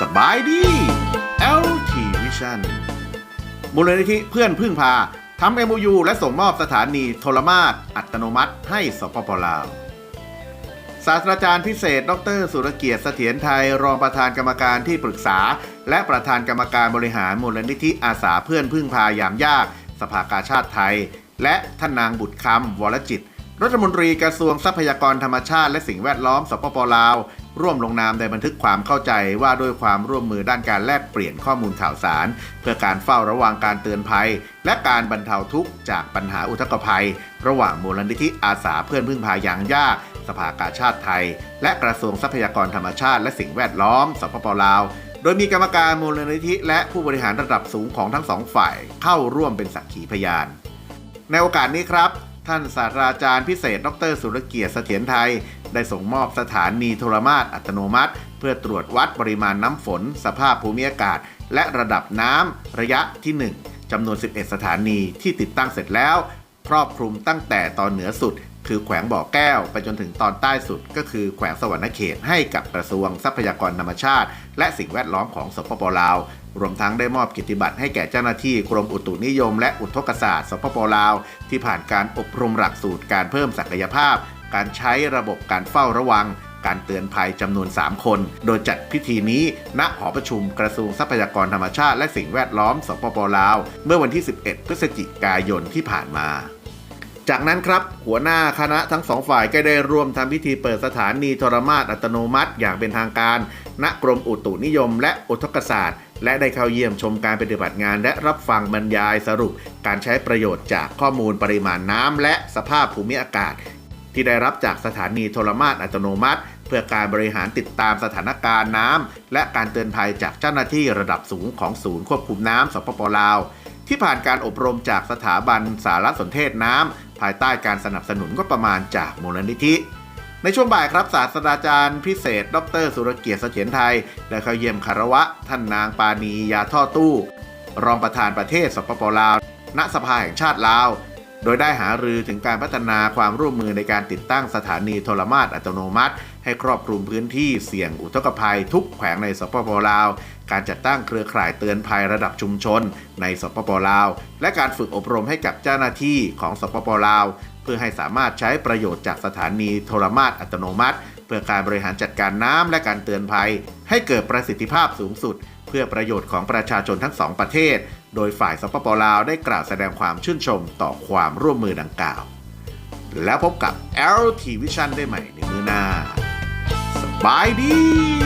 สบายดี LT Vision มูลนิธิเพื่อนพึ่งพาทำ MOU และส่งมอบสถานีโทรมาศอัตโนมัติให้สปปลาว ศาสตราจารย์พิเศษ ดร สุรเกียรติเสถียรไทย รองประธานกรรมการที่ปรึกษา และประธานกรรมการบริหารมูลนิธิอาสาเพื่อนพึ่งพายามยาก สภากาชาติไทย และท่านนางบุตรคำวรจิต รัฐมนตรีกระทรวงทรัพยากรธรรมชาติและสิ่งแวดล้อมสปปลาว ร่วมลงนามในบันทึกความเข้าใจว่าด้วยความร่วมมือด้านการแลกเปลี่ยนข้อมูลข่าวสาร เพื่อการเฝ้าระวังการเตือนภัย และการบรรเทาทุกข์จากปัญหาอุทกภัย ระหว่างมูลนิธิอาสาเพื่อนพึ่งพายางยากสภากาชาติไทย และกระทรวงทรัพยากรธรรมชาติและสิ่งแวดล้อมสปปลาวโดยมีกรรมการมูลนิธิ และผู้บริหารระดับสูงของทั้งสองฝ่ายเข้าร่วมเป็นสักขีพยาน ในโอกาสนี้ครับ ท่านศาสตราจารย์พิเศษ ดร สุรเกียรติเสถียรไทย ได้ส่งมอบสถานีโทรมาตรอัตโนมัติ เพื่อตรวจวัดปริมาณน้ำฝน สภาพภูมิอากาศ และระดับน้ำระยะที่ 1จำนวน 11 สถานีที่ติดตั้งเสร็จแล้ว ครอบคลุมตั้งแต่ตอนเหนือสุด คือแขวงบ่อแก้ว ไปจนถึงตอนใต้สุด ก็คือแขวงสวรรณเขตให้กับกระทรวงทรัพยากรธรรมชาติ และสิ่งแวดล้อมของสปปลาวรวมทั้งได้มอบกิตติบัตรให้แก่เจ้าหน้าที่กรมอุตุนิยม และอุทกศาสตร์สปปลาว ที่ผ่านการอบรมหลักสูตรการเพิ่มศักยภาพ การใช้ระบบการเฝ้าระวัง การเตือนภัยจำนวน 3 คน โดยจัดพิธีนี้ ณหอประชุมกระทรวงทรัพยากรธรรมชาติ และสิ่งแวดล้อมสปปลาว เมื่อวันที่ 11 พฤศจิกายนที่ผ่านมา จากนั้นครับหัวหน้าคณะทั้งสองฝ่ายก็ได้ร่วมทำพิธีเปิดสถานีโทรมาศอัตโนมัติ อย่างเป็นทางการ ณกรมอุตุนิยม และอุทกศาสตร์ และได้เข้าเยี่ยมชมการปฏิบัติงาน และรับฟังบรรยายสรุป การใช้ประโยชน์จากข้อมูลปริมาณน้ำและสภาพภูมิอากาศ ที่ได้รับจากสถานีโทรมาศอัตโนมัติ เพื่อการบริหารติดตามสถานการณ์น้ำและการเตือนภัยจากเจ้าหน้าที่ระดับสูงของศูนย์ควบคุมน้ำสปปลาว ที่ผ่านการอบรมจากสถาบันสารสนเทศน้ำภายใต้การสนับสนุนก็ประมาณจากมูลนิธิ ในช่วงบ่ายครับศาสตราจารย์พิเศษ ดร สุรเกียรติเสถียรไทยได้เข้าเยี่ยมคารวะ ท่านนางปานียาท่อตู้ รองประธานประเทศสปปลาว ณสภาแห่งชาติลาว โดยได้หารือถึงการพัฒนาความร่วมมือในการติดตั้งสถานีโทรมาศอัตโนมัติ ให้ครอบคลุมพื้นที่เสี่ยงอุทกภัยทุกแขวงในสปปลาว การจัดตั้งเครือข่ายเตือนภัยระดับชุมชน ในสปปลาว และการฝึกอบรมให้กับเจ้าหน้าที่ของสปปลาว เพื่อให้สามารถใช้ประโยชน์จากสถานีโทรมาศอัตโนมัติ เพื่อการบริหารจัดการน้ำและการเตือนภัย ให้เกิดประสิทธิภาพสูงสุด เพื่อประโยชน์ของประชาชนทั้งสองประเทศ โดยฝ่ายสปปลาวได้กล่าวแสดงความชื่นชมต่อความร่วมมือดังกล่าว แล้วพบกับ LT Vision ได้ใหม่ในมือหน้า สบายดี